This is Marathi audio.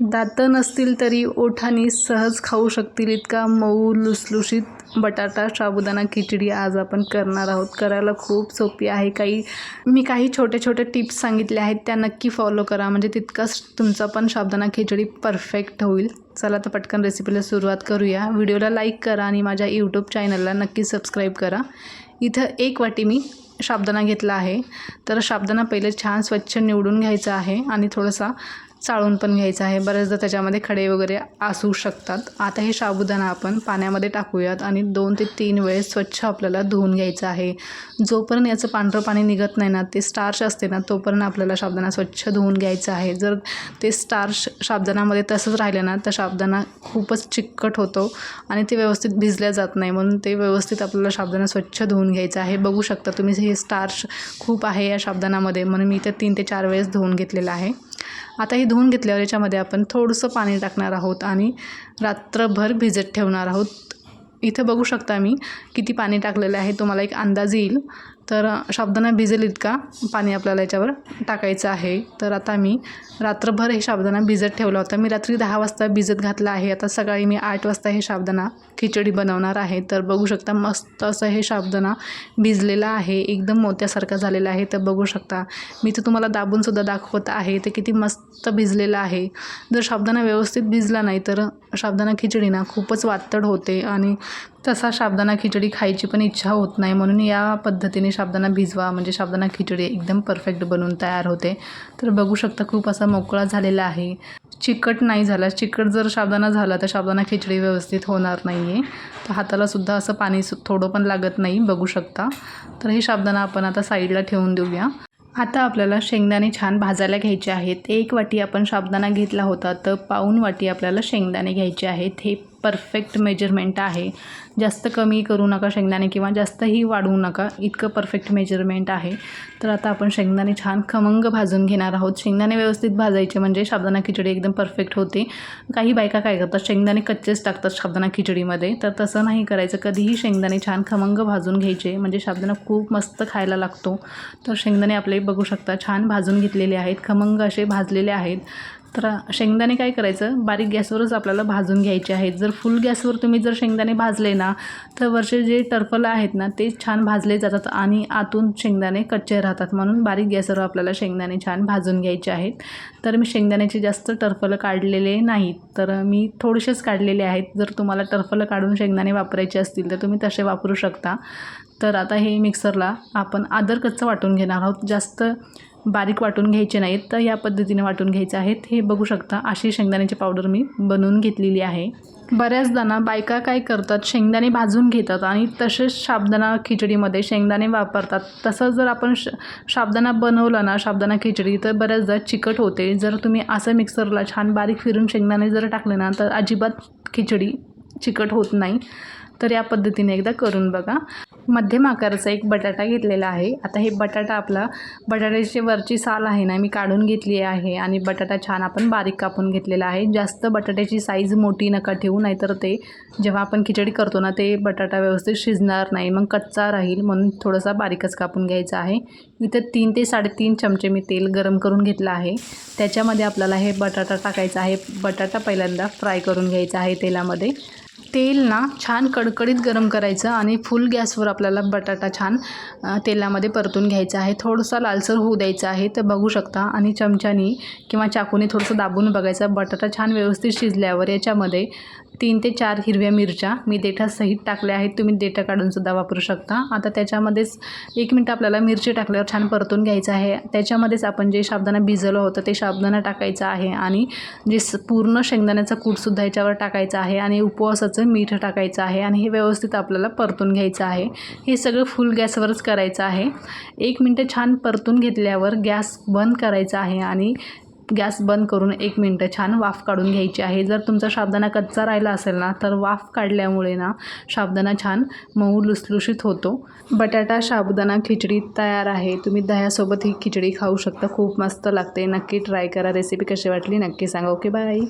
दातं नसतील तरी ओठानी सहज खाऊ शकतील इतका मऊ लुसलुशीत बटाटा साबुदाणा खिचडी आज आपण करणार आहोत. करायला खूप सोपी आहे काही. मी काही छोटे छोटे टिप्स सांगितल्या आहेत त्या नक्की फॉलो करा. म्हणजे तितकाच तुमचा पण साबुदाणा खिचडी परफेक्ट होईल. चला तर पटकन रेसिपीला सुरुवात करूया. व्हिडिओला लाईक करा आणि माझ्या यूट्यूब चॅनलला नक्की सबस्क्राईब करा. इथं एक वाटी मी साबुदाणा घेतला आहे. तर साबदाणा पहिले छान स्वच्छ निवडून घ्यायचा आहे आणि थोडासा चाळून पण घ्यायचं आहे. बऱ्याचदा त्याच्यामध्ये खडे वगैरे असू शकतात. आता हे साबुदाणा आपण पाण्यामध्ये टाकूयात आणि दोन ते तीन वेळेस स्वच्छ आपल्याला धुवून घ्यायचं आहे. जोपर्यंत याचं पांढरं पाणी निघत नाही ना ते स्टार्च असते ना तोपर्यंत आपल्याला साबदाणा स्वच्छ धुवून घ्यायचं आहे. जर ते स्टार्च साबुदाणामध्ये तसंच राहिलं ना तर साबदाणा खूपच चिकट होतो आणि ते व्यवस्थित भिजल्या जात नाही. म्हणून ते व्यवस्थित आपल्याला साबदाणा स्वच्छ धुवून घ्यायचं आहे. बघू शकता तुम्ही हे स्टार्च खूप आहे या साबुदाणामध्ये. म्हणून मी ते तीन ते चार वेळेस धुवून घेतलेलं आहे. आता हे धुवून घेतल्यावर याच्यामध्ये आपण थोडंसं पाणी टाकणार आहोत आणि रात्रभर भिजत ठेवणार आहोत. इथं बघू शकता मी किती पाणी टाकलेलं आहे तुम्हाला एक अंदाज येईल. तर साबुदाणा भिजेल इतका पाणी आपल्याला याच्यावर टाकायचं आहे. तर आता मी रात्रभर हे साबुदाणा भिजत ठेवला होता. मी रात्री दहा वाजता भिजत घातला आहे. आता सकाळी मी आठ वाजता हे साबुदाणा खिचडी बनवणार आहे. तर बघू शकता मस्त असं हे साबुदाणा भिजलेलं आहे. एकदम मोत्यासारखा झालेला आहे. तर बघू शकता. मी तर तुम्हाला दाबूनसुद्धा दाखवत आहे. ते किती मस्त भिजलेलं आहे. जर साबुदाणा व्यवस्थित भिजला नाही तर साबुदाणा खिचडी ना खूपच वातड होते आणि तसा साबदाणा खिचडी खायची पण इच्छा होत नाही. म्हणून या पद्धतीने साबदाणा भिजवा. म्हणजे साबदाणा खिचडी एकदम परफेक्ट बनून तयार होते. तर बघू शकता खूप असा मोकळा झालेला आहे. चिकट नाही झाला. चिकट जर साबदाणा झाला तर साबदाणा खिचडी व्यवस्थित होणार नाही आहे तर हातालासुद्धा असं पाणी सु थोडं पण लागत नाही बघू शकता. तर हे साबदाणा आपण आता साईडला ठेवून देऊया. आता आपल्याला शेंगदाणे छान भाजायला घ्यायचे आहेत. एक वाटी आपण साबदाणा घेतला होता तर पाऊन वाटी आपल्याला शेंगदाणे घ्यायचे आहेत. हे परफेक्ट मेजरमेंट आहे. जास्त कमी करू नका शेंगदाणे किंवा जास्तही वाढवू नका. इतकं परफेक्ट मेजरमेंट आहे. तर आता आपण शेंगदाणे छान खमंग भाजून घेणार आहोत. शेंगदाणे व्यवस्थित भाजायचे म्हणजे साबुदाणा खिचडी एकदम परफेक्ट होते. काही बायका काय करतात? शेंगदाणे कच्चेच टाकतात साबदाणा खिचडीमध्ये. तर तसं नाही करायचं. कधीही शेंगदाणे छान खमंग भाजून घ्यायचे. म्हणजे साबदाणा खूप मस्त खायला लागतो. तर शेंगदाणे आपले बघू शकता छान भाजून घेतलेले आहेत. खमंग असे भाजलेले आहेत. तर शेंगदाणे काय करायचं? बारीक गॅसवरच आपल्याला भाजून घ्यायचे आहेत. जर फुल गॅसवर तुम्ही जर शेंगदाणे भाजले ना तर वरचे जे टरफलं आहेत ना ते छान भाजले जातात आणि आतून शेंगदाणे कच्चे राहतात. म्हणून बारीक गॅसवर आपल्याला शेंगदाणे छान भाजून घ्यायचे आहेत. तर मी शेंगदाण्याचे जास्त टरफलं काढलेले नाहीत. तर मी थोडेसेच काढलेले आहेत. जर तुम्हाला टरफलं काढून शेंगदाणे वापरायचे असतील तर तुम्ही तसे वापरू शकता. तर आता हे मिक्सरला आपण आदर कच्चं वाटून घेणार आहोत. जास्त बारीक वाटून घ्यायचे नाहीत तर या पद्धतीने वाटून घ्यायचे आहेत. हे बघू शकता अशी शेंगदाण्याची पावडर मी बनवून घेतलेली आहे. बऱ्याचदा ना बायका काय करतात शेंगदाणे भाजून घेतात आणि तसेच साबदाणा खिचडीमध्ये शेंगदाणे वापरतात. तसं जर आपण श साबदाणा बनवला ना साबदाणा खिचडी तर बऱ्याचदा चिकट होते. जर तुम्ही असं मिक्सरला छान बारीक फिरून शेंगदाणे जर टाकले ना तर अजिबात खिचडी चिकट होत नाही. तर या पद्धतीने एकदा करून बघा. मध्यम आकाराचा एक बटाटा घेतलेला आहे. आता हे बटाटा आपला बटाट्याची वरची साल आहे ना मी काढून घेतली आहे आणि बटाटा छान आपण बारीक कापून घेतलेला आहे. जास्त बटाट्याची साईज मोठी नका ठेवू नाहीतर ते जेव्हा आपण खिचडी करतो ना ते बटाटा व्यवस्थित शिजणार नाही. मग कच्चा राहील म्हणून थोडासा बारीकच कापून घ्यायचा आहे. इथं तीन ते साडेतीन चमचे मी तेल गरम करून घेतलं आहे. त्याच्यामध्ये आपल्याला हे बटाटा टाकायचा आहे. बटाटा पहिल्यांदा फ्राय करून घ्यायचा आहे तेलामध्ये. तेल ना छान कडकडीत गरम करायचं आणि फुल गॅसवर आपल्याला बटाटा छान तेलामध्ये परतून घ्यायचा आहे. थोडंसं लालसर होऊ द्यायचा आहे तर बघू शकता. आणि चमच्यानी किंवा चाकूने थोडंसं दाबून बघायचं. बटाटा छान व्यवस्थित शिजल्यावर याच्यामध्ये तीन ते चार हिरव्या मिरच्या मी देठासहित टाकल्या आहेत. तुम्ही देठा काढूनसुद्धा वापरू शकता. आता त्याच्यामध्येच एक मिनटं आपल्याला मिरची टाकल्यावर छान परतून घ्यायचं आहे. त्याच्यामध्येच आपण जे साबदाणा भिजवलं होतं ते साबदाणा टाकायचं आहे आणि जे पूर्ण शेंगदाण्याचा कूटसुद्धा याच्यावर टाकायचा आहे आणि उपवासाचं मीठ टाकायचं आहे आणि हे व्यवस्थित आपल्याला परतून घ्यायचं आहे. हे सगळं फुल गॅसवरच करायचं आहे. एक मिनटं छान परतून घेतल्यावर गॅस बंद करायचा आहे आणि गॅस बंद करून एक मिनटं छान वाफ काढून घ्यायची आहे. जर तुमचा साबदाणा कच्चा राहिला असेल ना तर वाफ काढल्यामुळे ना साबदाणा छान मऊ लुसलुशीत होतो. बटाटा साबुदाणा खिचडी तयार आहे. तुम्ही दह्यासोबत ही खिचडी खाऊ शकता. खूप मस्त लागते. नक्की ट्राय करा. रेसिपी कशी वाटली नक्की सांगा. Okay bye.